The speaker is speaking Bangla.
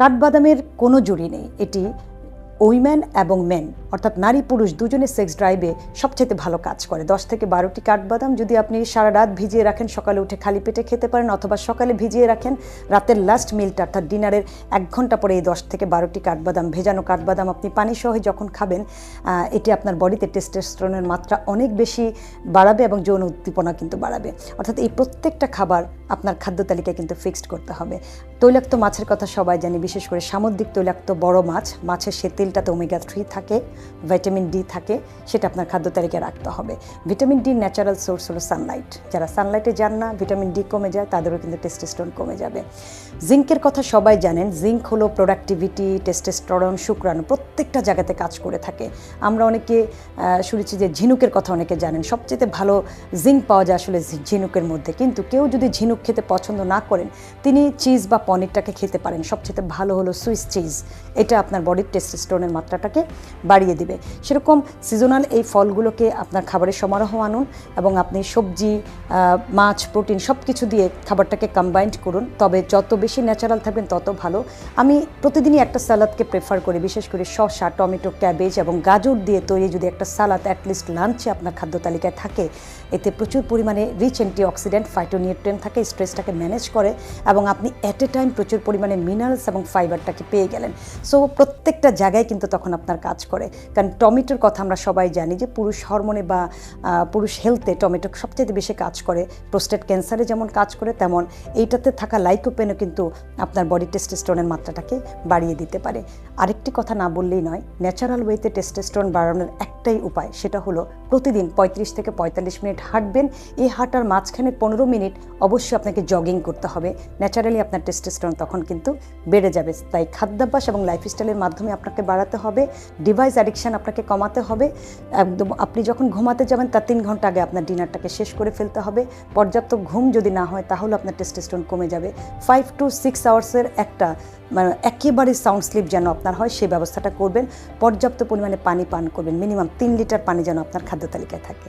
কাঠবাদামের কোনো জুড়ি নেই। এটি উইম্যান এবং মেন, অর্থাৎ নারী পুরুষ দুজনে সেক্স ড্রাইভে সবচেয়ে ভালো কাজ করে। দশ থেকে বারোটি কাঠবাদাম যদি আপনি সারা রাত ভিজিয়ে রাখেন, সকালে উঠে খালি পেটে খেতে পারেন অথবা সকালে ভিজিয়ে রাখেন, রাতের লাস্ট মিলটা অর্থাৎ ডিনারের এক ঘণ্টা পরে এই দশ থেকে বারোটি কাঠবাদাম, ভেজানো কাঠবাদাম আপনি পানি সহ যখন খাবেন এটি আপনার বডিতে টেস্টোস্টেরনের মাত্রা অনেক বেশি বাড়াবে এবং যৌন উদ্দীপনা কিন্তু বাড়াবে। অর্থাৎ এই প্রত্যেকটা খাবার আপনার খাদ্য তালিকায় কিন্তু ফিক্সড করতে হবে। তৈলাক্ত মাছের কথা সবাই জানি, বিশেষ করে সামুদ্রিক তৈলাক্ত বড় মাছ। মাছের সে তেলটাতে ওমেগা থ্রি থাকে ভিটামিন ডি থাকে, সেটা আপনার খাদ্য তালিকায় রাখতে হবে। ভিটামিন ডি ন্যাচারাল সোর্স হলো সানলাইট যারা সানলাইটে যান না ভিটামিন ডি কমে যায়, তাদেরও কিন্তু টেস্টোস্টেরন কমে যাবে। জিঙ্কের কথা সবাই জানেন জিঙ্ক হলো প্রোডাক্টিভিটি টেস্টোস্টেরন শুক্রাণু, প্রত্যেকটা জায়গাতে কাজ করে থাকে। আমরা অনেকে শুনেছি যে ঝিনুকের কথা অনেকে জানেন, সবচেয়ে ভালো জিঙ্ক পাওয়া যায় আসলে ঝিনুকের মধ্যে। কিন্তু কেউ যদি ঝিনুক খেতে পছন্দ না করেন, তিনি চিজ বা পনিরটাকে খেতে পারেন। সবচেয়ে ভালো হলো সুইস চিজ। এটা আপনার বডির টেস্টোস্টেরনের মাত্রাটাকে বাড়িয়ে দিবে। সেরকম সিজনাল এই ফলগুলোকে আপনার খাবারের সমারোহ আনুন এবং আপনি সবজি মাছ, প্রোটিন সব কিছু দিয়ে খাবারটাকে কম্বাইন্ড করুন। তবে যত বেশি ন্যাচারাল থাকবেন, তত ভালো। আমি প্রতিদিনই একটা সালাদকে প্রেফার করি, বিশেষ করে শসা, টমেটো ক্যাবেজ এবং গাজর দিয়ে তৈরি যদি একটা সালাদ অ্যাটলিস্ট লাঞ্চে আপনার খাদ্য তালিকায় থাকে, এতে প্রচুর পরিমাণে রিচ অ্যান্টি অক্সিডেন্ট ফাইটোনিউট্রেন থাকে স্ট্রেসটাকে ম্যানেজ করে এবং আপনি অ্যাট এ টাইম প্রচুর পরিমাণে মিনারেলস এবং ফাইবারটাকে পেয়ে গেলেন। সো প্রত্যেকটা জায়গায় কিন্তু তখন আপনার কাজ করে। কারণ টমেটোর কথা আমরা সবাই জানি যে, পুরুষ হরমোনে বা পুরুষ হেলথে টমেটো সবচেয়ে বেশি কাজ করে। প্রোস্টেট ক্যান্সারে যেমন কাজ করে, তেমন এইটাতে থাকা লাইকোপেনও কিন্তু আপনার বডি টেস্টোস্টেরনের মাত্রাটাকে বাড়িয়ে দিতে পারে। আরেকটি কথা না বললেই নয় ন্যাচারাল ওয়েতে টেস্টোস্টেরন বাড়ানোর একটাই উপায় সেটা হলো প্রতিদিন পঁয়ত্রিশ থেকে পঁয়তাল্লিশ মিনিট হাঁটবেন। এই হাঁটার মাঝখানে পনেরো মিনিট অবশ্যই আপনাকে জগিং করতে হবে। ন্যাচারালি আপনার টেস্টোস্টেরন তখন কিন্তু বেড়ে যাবে। তাই খাদ্যাভ্যাস এবং লাইফস্টাইলের মাধ্যমে আপনাকে বাড়াতে হবে ডিভাইস অ্যাডিকশান আপনাকে কমাতে হবে। একদম আপনি যখন ঘুমাতে যাবেন, তার তিন ঘণ্টা আগে আপনার ডিনারটাকে শেষ করে ফেলতে হবে। পর্যাপ্ত ঘুম যদি না হয়, তাহলে আপনার টেস্টোস্টেরন কমে যাবে। ফাইভ টু সিক্স আওয়ার্সের একটা মানে একেবারে সাউন্ড স্লিপ যেন আপনার হয়, সেই ব্যবস্থাটা করবেন। পর্যাপ্ত পরিমাণে পানি পান করবেন। মিনিমাম তিন লিটার পানি যেন আপনার খাদ্য তালিকায় থাকে।